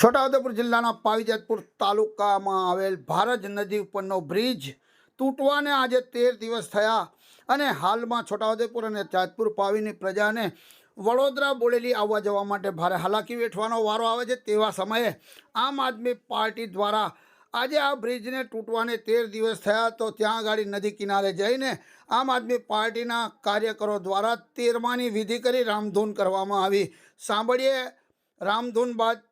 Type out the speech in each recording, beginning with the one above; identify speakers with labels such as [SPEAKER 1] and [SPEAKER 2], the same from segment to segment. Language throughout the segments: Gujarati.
[SPEAKER 1] છોટાઉદેપુર જિલ્લાના પાવીજતપુર તાલુકામાં આવેલ ભારજ નદી ઉપરનો બ્રિજ તૂટવાને આજે તેર દિવસ થયા અને હાલમાં છોટાઉદેપુર અને જાજપુર પાવીની પ્રજાને વડોદરા બોડેલી આવવા જવા માટે ભારે હાલાકી વેઠવાનો વારો આવે છે તેવા સમયે આમ આદમી પાર્ટી દ્વારા આજે આ બ્રિજને તૂટવાને તેર દિવસ થયા તો ત્યાં આગળ નદી કિનારે જઈને આમ આદમી પાર્ટીના કાર્યકરો દ્વારા તેરમાની વિધિ કરી રામધૂન કરવામાં આવી. સાંભળીએ રામધૂન બાદ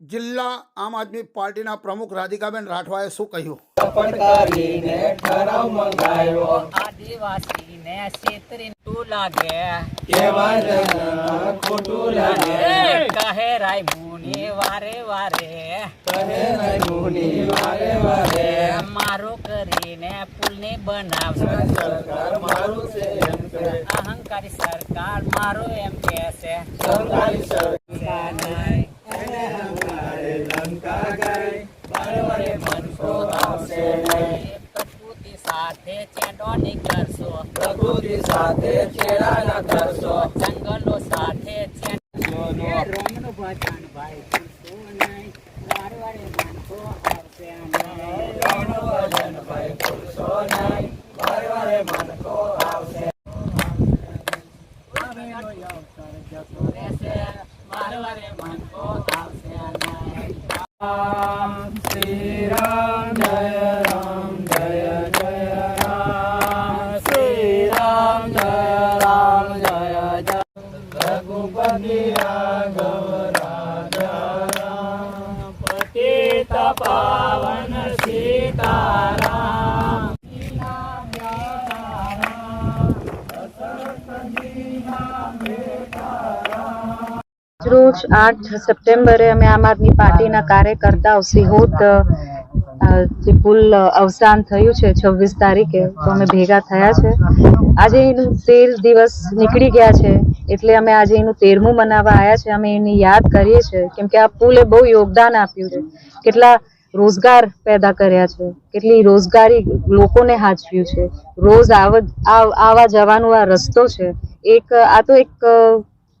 [SPEAKER 1] જિલ્લા આમ આદમી પાર્ટીના પ્રમુખ રાધિકાબેન રાઠવાએ શું કહ્યું?
[SPEAKER 2] પડકારીને ઠરાવ મંગાયો.
[SPEAKER 3] આદિવાસીને છેતરી તું લાગે.
[SPEAKER 2] કેવા જન ખોટું લાગે.
[SPEAKER 3] એ કહે રાય મુનિ વારે વારે.
[SPEAKER 2] કહે નહીં મુની વારે વારે.
[SPEAKER 3] મારો કરીને પુલને બનાવશે.
[SPEAKER 2] સરકાર મારું છે એમ કે.
[SPEAKER 3] અહંકારી સરકાર મારો એમ કે છે
[SPEAKER 2] સરકારી સરકાર એને હમારે લંકા ગઈ બરોબરે મનસો આવશે નહીં
[SPEAKER 3] પ્રકૃતિ સાથે ચેડોની કરશો
[SPEAKER 2] પ્રકૃતિ સાથે છેડા ન કરશો
[SPEAKER 3] જંગલો સાથે ચેડ
[SPEAKER 2] જોનો
[SPEAKER 3] ભજન ભાઈ પૂછો નહીં વારે વારે માનતો આવશે નહીં.
[SPEAKER 2] ભજન ભાઈ ભૂલશો નહીં વારે વારે મનકો આવશે
[SPEAKER 3] રહેશે. વારે વારે માનતો આવશે નહીં.
[SPEAKER 2] શ્રી રામ જય પાવન સીતારામ
[SPEAKER 4] રોજ આઠ સપ્ટેમ્બરે અમે આમ આદમી પાર્ટીના કાર્યકર્તાઓ સિહોદ જે પુલ અવસાન થયું છે છવ્વીસ તારીખે, તો અમે ભેગા થયા છે. આજે તેર દિવસ નીકળી ગયા છે. એટલે અમે આજે એનું તેરમું મનાવવા આવ્યા છે. અમે એની યાદ કરીએ છીએ કેમ કે આ પુલે બહુ યોગદાન આપ્યું છે. કેટલા રોજગાર પેદા કર્યા છે. કેટલી રોજગારી લોકોને હાચવ્યું છે. રોજ આવ- જવાનો આ રસ્તો છે. એક, આ તો એક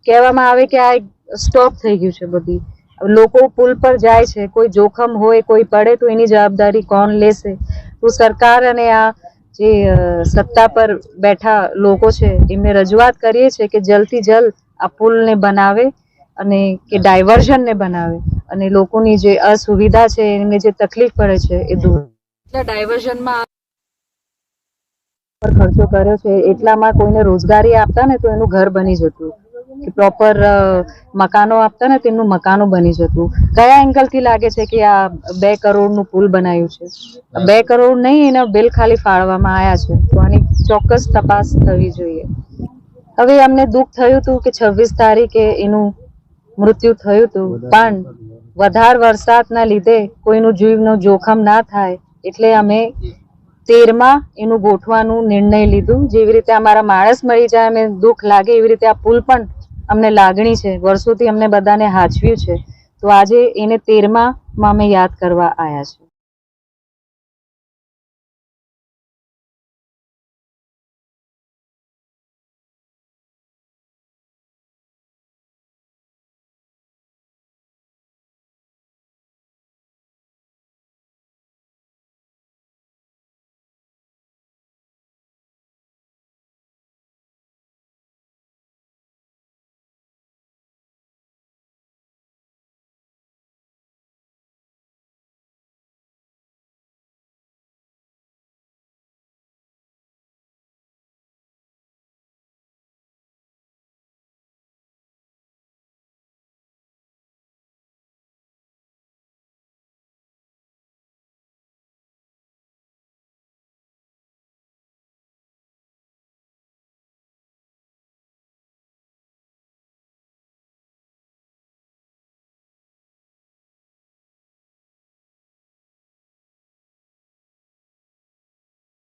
[SPEAKER 4] કહેવામાં આવે કે આ એક સ્ટોપ થઈ ગયું છે બધી. લોકો પુલ પર જાય છે. કોઈ જોખમ હોય, કોઈ પડે તો એની જવાબદારી કોણ લેશે? તો સરકાર અને આ જે સત્તા પર બેઠા લોકો છે એમને રજૂઆત કરીએ છીએ કે જલ્દથી જલ્દ આ પુલને બનાવે અને કે ડાયવર્ઝનને બનાવે અને લોકોની જે અસુવિધા છે એમને જે તકલીફ પડે છે એ દૂર એટલે ડાયવર્ઝનમાં પર ખર્ચો કર્યો છે એટલામાં કોઈને રોજગારી આપતા ને તો એનું ઘર બની જતું. કે પ્રોપર મકાનો આપતા ને તેમનું મકાનો બની જતું. કયા એંગલથી લાગે છે કે આ બે કરોડનું પુલ બનાવ્યું છે? બે કરોડ નહીં એના બિલ ખાલી ફાળવામાં આવ્યા છે. તો આની ચોક્કસ તપાસ થવી જોઈએ. હવે અમને દુઃખ થયું હતું કે છવ્વીસ તારીખે એનું મૃત્યુ થયું હતું પણ વધારે વરસાદના લીધે કોઈનું જીવનું જોખમ ના થાય એટલે અમે તેરમાં એનું ગોઠવાનું નિર્ણય લીધું. જેવી રીતે અમારા માણસ મળી જાય અમે દુઃખ લાગે એવી રીતે આ પુલ પણ અમને લાગણી છે. વર્ષોથી અમને બધાને હાચવ્યું છે. તો આજે એને તેરમાં અમે યાદ કરવા આવ્યા છે